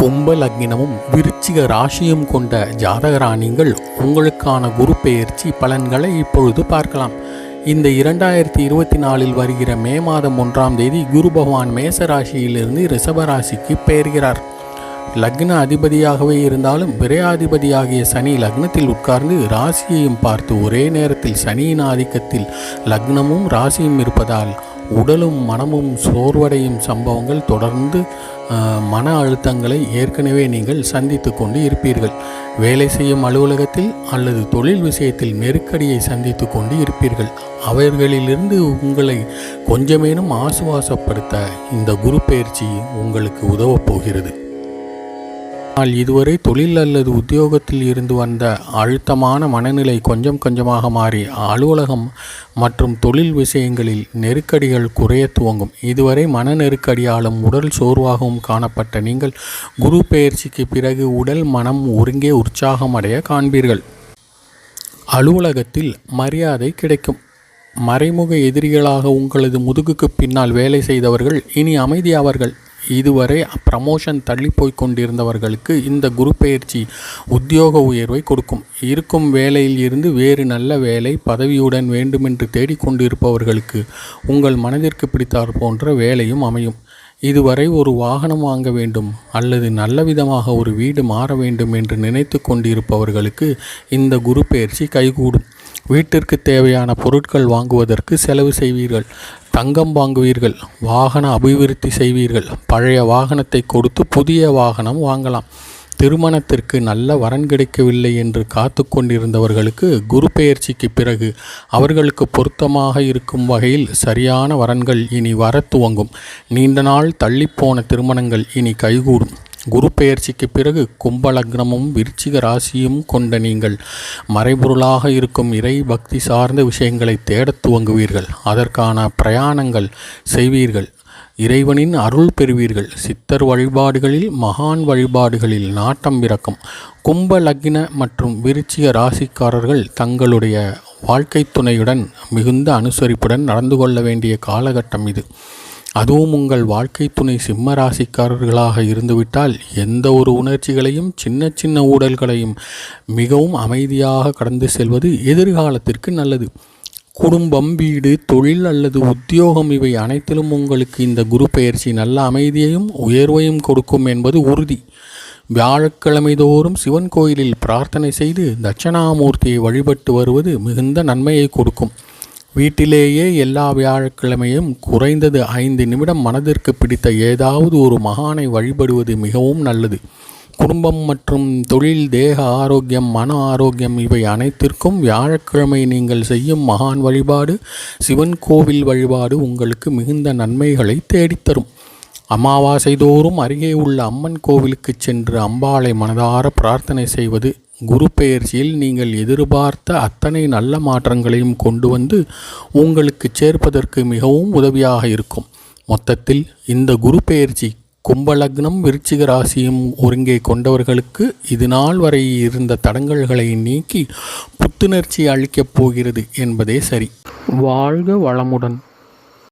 கும்ப லக்னமும் விருச்சிக ராசியும் கொண்ட ஜாதகராணிகள் உங்களுக்கான குரு பெயர்ச்சி பலன்களை இப்பொழுது பார்க்கலாம். இந்த இரண்டாயிரத்தி இருபத்தி நாலில் வருகிற மே மாதம் ஒன்றாம் தேதி குரு பகவான் மேச ராசியிலிருந்து ரிஷபராசிக்கு பெயர்கிறார். லக்ன அதிபதியாகவே இருந்தாலும் விரையாதிபதியாகிய சனி லக்னத்தில் உட்கார்ந்து ராசியையும் பார்த்து ஒரே நேரத்தில் சனியின் ஆதிக்கத்தில் லக்னமும் ராசியும் இருப்பதால் உடலும் மனமும் சோர்வடையும் சம்பவங்கள் தொடர்ந்து மன அழுத்தங்களை ஏற்கனவே நீங்கள் சந்தித்து கொண்டு இருப்பீர்கள். வேலை செய்யும் அலுவலகத்தில் அல்லது தொழில் விஷயத்தில் நெருக்கடியை சந்தித்து கொண்டு இருப்பீர்கள். அவர்களிலிருந்து உங்களை கொஞ்சமேனும் ஆசுவாசப்படுத்த இந்த குரு பயிற்சி உங்களுக்கு உதவப் போகிறது. ஆனால் இதுவரை தொழில் அல்லது உத்தியோகத்தில் இருந்து வந்த அழுத்தமான மனநிலை கொஞ்சம் கொஞ்சமாக மாறி அலுவலகம் மற்றும் தொழில் விஷயங்களில் நெருக்கடிகள் குறைய துவங்கும். இதுவரை மன நெருக்கடியாலும் உடல் சோர்வாகவும் காணப்பட்ட நீங்கள் குரு பயிற்சிக்கு பிறகு உடல் மனம் ஒருங்கே உற்சாகம் அடைய காண்பீர்கள். அலுவலகத்தில் மரியாதை கிடைக்கும். மறைமுக எதிரிகளாக உங்களது முதுகுக்கு பின்னால் வேலை செய்தவர்கள் இனி அமைதியாவார்கள். இதுவரை ப்ரமோஷன் தள்ளி போய் கொண்டிருந்தவர்களுக்கு இந்த குரு பயிற்சி உத்தியோக உயர்வை கொடுக்கும். இருக்கும் வேலையில் இருந்து வேறு நல்ல வேலை பதவியுடன் வேண்டுமென்று தேடிக்கொண்டிருப்பவர்களுக்கு உங்கள் மனதிற்கு பிடித்தாற் போன்ற வேலையும் அமையும். இதுவரை ஒரு வாகனம் வாங்க வேண்டும் அல்லது நல்ல விதமாக ஒரு வீடு மாற வேண்டும் என்று நினைத்து கொண்டிருப்பவர்களுக்கு இந்த குரு பயிற்சி கைகூடும். வீட்டிற்கு தேவையான பொருட்கள் வாங்குவதற்கு செலவு செய்வீர்கள். தங்கம் வாங்குவீர்கள் வாகன அபிவிருத்தி செய்வீர்கள். பழைய வாகனத்தை கொடுத்து புதிய வாகனம் வாங்கலாம். திருமணத்திற்கு நல்ல வரன் கிடைக்கவில்லை என்று காத்து கொண்டிருந்தவர்களுக்கு குரு பெயர்ச்சிக்கு பிறகு அவர்களுக்கு பொருத்தமாக இருக்கும் வகையில் சரியான வரன்கள் இனி வரத் துவங்கும். நீண்ட நாள் தள்ளிப்போன திருமணங்கள் இனி கைகூடும். குரு பெயர்ச்சிக்கு பிறகு கும்பலக்னமும் விருச்சிக ராசியும் கொண்ட நீங்கள் மறைபொருளாக இருக்கும் இறை பக்தி சார்ந்த விஷயங்களை தேடத் துவங்குவீர்கள். அதற்கான பிரயாணங்கள் செய்வீர்கள். இறைவனின் அருள் பெறுவீர்கள். சித்தர் வழிபாடுகளில் மகான் வழிபாடுகளில் நாட்டம் பிறக்கும். கும்ப லக்ன மற்றும் விருச்சிக ராசிக்காரர்கள் தங்களுடைய வாழ்க்கை துணையுடன் மிகுந்த அனுசரிப்புடன் நடந்து கொள்ள வேண்டிய காலகட்டம் இது. அதுவும் உங்கள் வாழ்க்கை துணை சிம்ம ராசிக்காரர்களாக இருந்துவிட்டால் எந்த ஒரு உணர்ச்சிகளையும் சின்ன சின்ன ஊடல்களையும் மிகவும் அமைதியாக கடந்து செல்வது எதிர்காலத்திற்கு நல்லது. குடும்பம் வீடு தொழில் அல்லது உத்தியோகம் இவை அனைத்திலும் உங்களுக்கு இந்த குரு பயிற்சி நல்ல அமைதியையும் உயர்வையும் கொடுக்கும் என்பது உறுதி. வியாழக்கிழமை தோறும் சிவன் கோயிலில் பிரார்த்தனை செய்து தட்சணாமூர்த்தியை வழிபட்டு வருவது மிகுந்த நன்மையை கொடுக்கும். வீட்டிலேயே எல்லா வியாழக்கிழமையும் குறைந்தது ஐந்து நிமிடம் மனதிற்கு பிடித்த ஏதாவது ஒரு மகானை வழிபடுவது மிகவும் நல்லது. குடும்பம் மற்றும் தொழில் தேக ஆரோக்கியம் மன ஆரோக்கியம் இவை அனைத்திற்கும் வியாழக்கிழமை நீங்கள் செய்யும் மகான் வழிபாடு சிவன் கோவில் வழிபாடு உங்களுக்கு மிகுந்த நன்மைகளை தேடித்தரும். அமாவாசை தோறும் அருகே உள்ள அம்மன் கோவிலுக்கு சென்று அம்பாளை மனதார பிரார்த்தனை செய்வது குரு பெயர்ச்சியில் நீங்கள் எதிர்பார்த்த அத்தனை நல்ல மாற்றங்களையும் கொண்டு வந்து உங்களுக்கு சேர்ப்பதற்கு மிகவும் உதவியாக இருக்கும். மொத்தத்தில் இந்த குரு பெயர்ச்சி கும்பலக்னம் விருச்சிக ராசியும் ஒருங்கே கொண்டவர்களுக்கு இது நாள் வரை இருந்த தடங்கல்களை நீக்கி புத்துணர்ச்சி அளிக்கப் போகிறது என்பதே சரி. வாழ்க வளமுடன்.